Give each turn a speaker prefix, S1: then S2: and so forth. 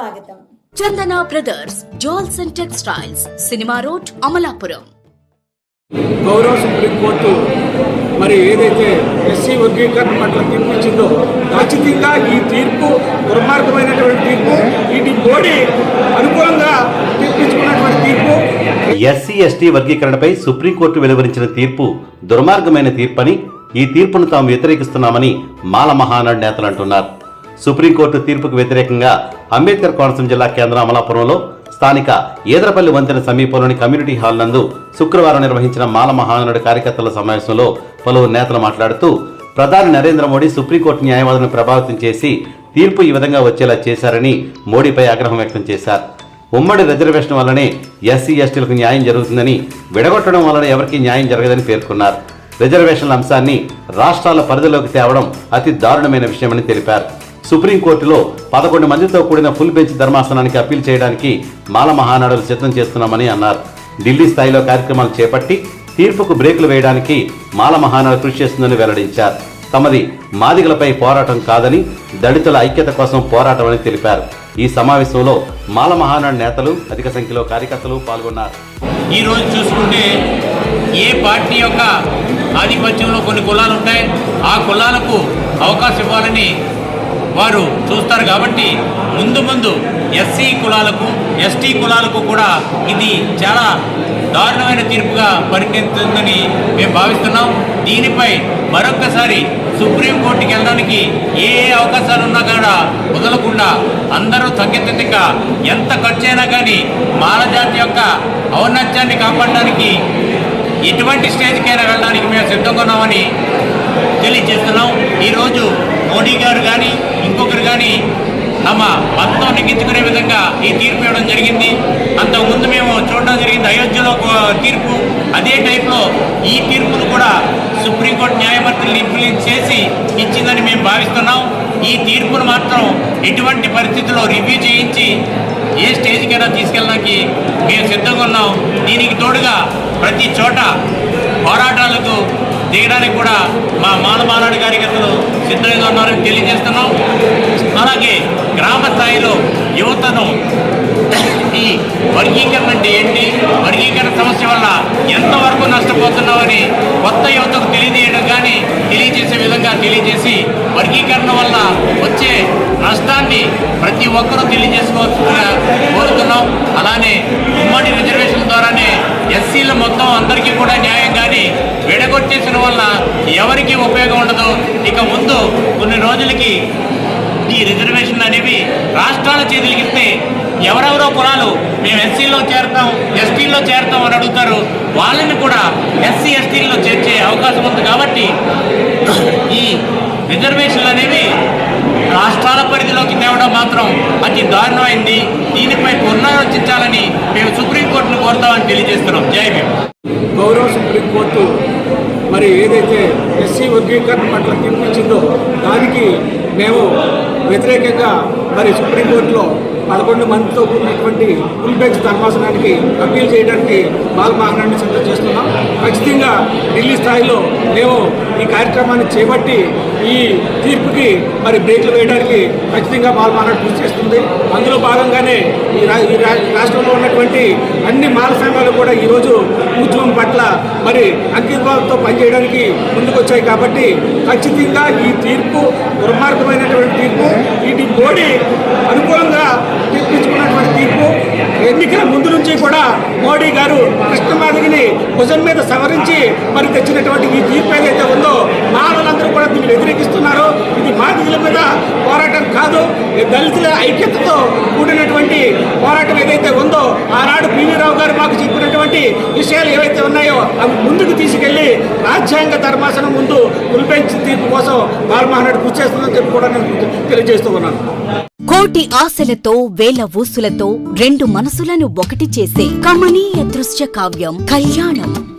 S1: స్వాగతం.
S2: Chandana brothers jewels and textiles cinema road Amalapuram.
S3: గౌరవ supreme court మరి ఏదైతే ఎస్సీ వర్గీకరణ పట్ల తీర్పు ఇచ్చిందో ఖచ్చితంగా ఈ తీర్పు దుర్మార్గమైనటువంటి తీర్పు ఇది మోడీ అనుకూలంగా తీర్పించుకున్నటువంటి తీర్పు.
S4: ఎస్సీ ఎస్టీ వర్గీకరణపై సుప్రీంకోర్టు వెలువరించిన తీర్పు దుర్మార్గమైన తీర్పని ఈ తీర్పును తాము వ్యతిరేకిస్తున్నామని మాల మహానాడు నేతలు అంటున్నారు. సుప్రీంకోర్టు తీర్పుకు వ్యతిరేకంగా అంబేద్కర్ కోనసీమ జిల్లా కేంద్రం అమలాపురంలో స్థానిక ఏదరపల్లి వంతెన సమీపంలోని కమ్యూనిటీ హాల్ నందు శుక్రవారం నిర్వహించిన మాల మహానుడి కార్యకర్తల సమావేశంలో పలువురు నేతలు మాట్లాడుతూ ప్రధాని నరేంద్ర మోడీ సుప్రీంకోర్టు న్యాయవాదులను ప్రభావితం చేసి తీర్పు ఈ విధంగా వచ్చేలా చేశారని మోడీపై ఆగ్రహం వ్యక్తం చేశారు. ఉమ్మడి రిజర్వేషన్ వల్లనే ఎస్సీ ఎస్టీలకు న్యాయం జరుగుతుందని విడగొట్టడం వలన ఎవరికీ న్యాయం జరగదని పేర్కొన్నారు. రిజర్వేషన్ల అంశాన్ని రాష్ట్రాల పరిధిలోకి తేవడం అతి దారుణమైన విషయమని తెలిపారు. సుప్రీంకోర్టులో పదకొండు మందితో కూడిన ఫుల్ బెంచ్ ధర్మాసనానికి అప్పీల్ చేయడానికి మాల మహానాడులు సిద్ధం చేస్తున్నామని అన్నారు. ఢిల్లీ స్థాయిలో కార్యక్రమాలు చేపట్టి తీర్పుకు బ్రేకులు వేయడానికి మాల మహానాడు కృషి చేస్తుందని వెల్లడించారు. తమది మాదిగలపై పోరాటం కాదని దళితుల ఐక్యత కోసం పోరాటం అని తెలిపారు. ఈ సమావేశంలో మాల మహానాడు నేతలు అధిక సంఖ్యలో కార్యకర్తలు పాల్గొన్నారు.
S5: ఈ రోజు చూసుకుంటే ఏ పార్టీ యొక్క ఆధిపత్యంలో కొన్ని కులాలు ఉంటాయి ఆ కులాలకు అవకాశం ఇవ్వాలని వారు చూస్తారు కాబట్టి ముందు ముందు ఎస్సీ కులాలకు ఎస్టీ కులాలకు కూడా ఇది చాలా దారుణమైన తీర్పుగా పరిగణిస్తుందని మేము భావిస్తున్నాం. దీనిపై మరొకసారి సుప్రీంకోర్టుకి వెళ్ళడానికి ఏ ఏ అవకాశాలు ఉన్నా కూడా వదలకుండా అందరూ తగ్గితిక ఎంత ఖర్చు అయినా కానీ మాలజాతి యొక్క ఔన్నత్యాన్ని కాపాడడానికి ఎటువంటి స్టేజ్కైనా వెళ్ళడానికి మేము సిద్ధంగా ఉన్నామని తెలియజేస్తున్నాం. ఈరోజు మోడీ గారు కానీ ఇంకొకరు కానీ తమ మతం నెగ్గించుకునే విధంగా ఈ తీర్పు ఇవ్వడం జరిగింది. అంతకుముందు మేము చూడడం జరిగింది అయోధ్యలో తీర్పు. అదే టైప్లో ఈ తీర్పును కూడా సుప్రీంకోర్టు న్యాయమూర్తులు ఇంప్లిమెంట్ చేసి ఇచ్చిందని మేము భావిస్తున్నాం. ఈ తీర్పును మాత్రం ఎటువంటి పరిస్థితుల్లో రివ్యూ చేయించి ఏ స్టేజ్కైనా తీసుకెళ్ళడానికి మేము సిద్ధంగా ఉన్నాం. దీనికి తోడుగా ప్రతి చోట పోరాటాలకు దిగడానికి కూడా మా మానమానాడు కార్యకర్తలు సిద్ధంగా ఉన్నారని తెలియజేస్తున్నాం. అలాగే గ్రామ స్థాయిలో యువతను ఈ వర్గీకరణ అంటే ఏంటి వర్గీకరణ సమస్య వల్ల ఎంతవరకు నష్టపోతున్నామని కొత్త యువతకు తెలియజేయడం కానీ తెలియజేసే విధంగా తెలియజేసి వర్గీకరణ వల్ల వచ్చే నష్టాన్ని ప్రతి ఒక్కరూ తెలియజేసుకోవాల్సిందిగా కోరుతున్నాం. అలానే ఉమ్మడి రిజర్వేషన్ ద్వారానే ఎస్సీల మొత్తం అందరికీ కూడా న్యాయం కానీ విడగొట్టేసిన వల్ల ఎవరికి ఉపయోగం ఉండదు. ఇక ముందు కొన్ని రోజులకి ఈ రిజర్వేషన్లు అనేవి రాష్ట్రాల చేతులకి ఇస్తే ఎవరెవరో కులాలు మేము ఎస్సీలో చేరతాం ఎస్టీల్లో చేరతాం అని అడుగుతారు. వాళ్ళని కూడా ఎస్సీ ఎస్టీల్లో చేర్చే అవకాశం ఉంది కాబట్టి ఈ రిజర్వేషన్లు అనేవి రాష్ట్రాల పరిధిలోకి తేవడం మాత్రం అతి దారుణమైంది. దీనిపై పునరాలోచించాలని మేము సుప్రీంకోర్టును కోరుతామని తెలియజేస్తున్నాం. జై భీమ్.
S3: గౌరవ సుప్రీంకోర్టు మరి ఏదైతే ఎస్సీ వర్గీకరణ పట్ల తీర్పు ఇచ్చిందో దానికి మేము వ్యతిరేకంగా మరి సుప్రీంకోర్టులో పదకొండు మందితో కూడినటువంటి ఫుల్ బెంచ్ ధర్మాసనానికి అప్పీల్ చేయడానికి బాల సిద్ధం చేస్తున్నాం. ఖచ్చితంగా ఢిల్లీ స్థాయిలో మేము ఈ కార్యక్రమాన్ని చేపట్టి ఈ తీర్పుకి మరి బ్రేక్లు వేయడానికి ఖచ్చితంగా బాల కృషి చేస్తుంది. అందులో భాగంగానే ఈ రా- ఈ రా- రాష్ట్రంలో ఉన్నటువంటి అన్ని మాల సంఘాలు కూడా ఈరోజు ఉద్యమం పట్ల మరి అంకితభావంతో పనిచేయడానికి ముందుకొచ్చాయి కాబట్టి ఖచ్చితంగా ఈ తీర్పు దుర్మార్గమైనటువంటి తీర్పు ఇది మోడీ అనుకూలంగా తీర్పించుకున్నటువంటి తీర్పు. ఎన్నికల ముందు నుంచి కూడా మోడీ గారు కృష్ణమాదిగిని భుజం మీద సవరించి మరి తెచ్చినటువంటి ఈ తీర్పు ఏదైతే ఉందో మానవులందరూ కూడా దీన్ని వ్యతిరేకిస్తున్నారు. ఇది బాధితుల మీద పోరాటం కాదు. దళితుల ఐక్యతతో కూడినటువంటి పోరాటం ఏదైతే ఉందో ఆనాడు పివి రావు గారు మాకు చెప్పినటువంటి విషయాలు ఏవైతే ఉన్నాయో అవి రాజ్యాంగ ధర్మాసనం ముందు ఉల్పించి తీర్పు కోసం బాలమహానాడు కృషి చేస్తుందని చెప్పి కూడా నేను తెలియజేస్తూ ఉన్నాను.
S2: కోటి ఆశలతో వేల ఊసులతో రెండు మనసులను ఒకటి చేసే కమనీయ దృశ్య కావ్యం కళ్యాణం.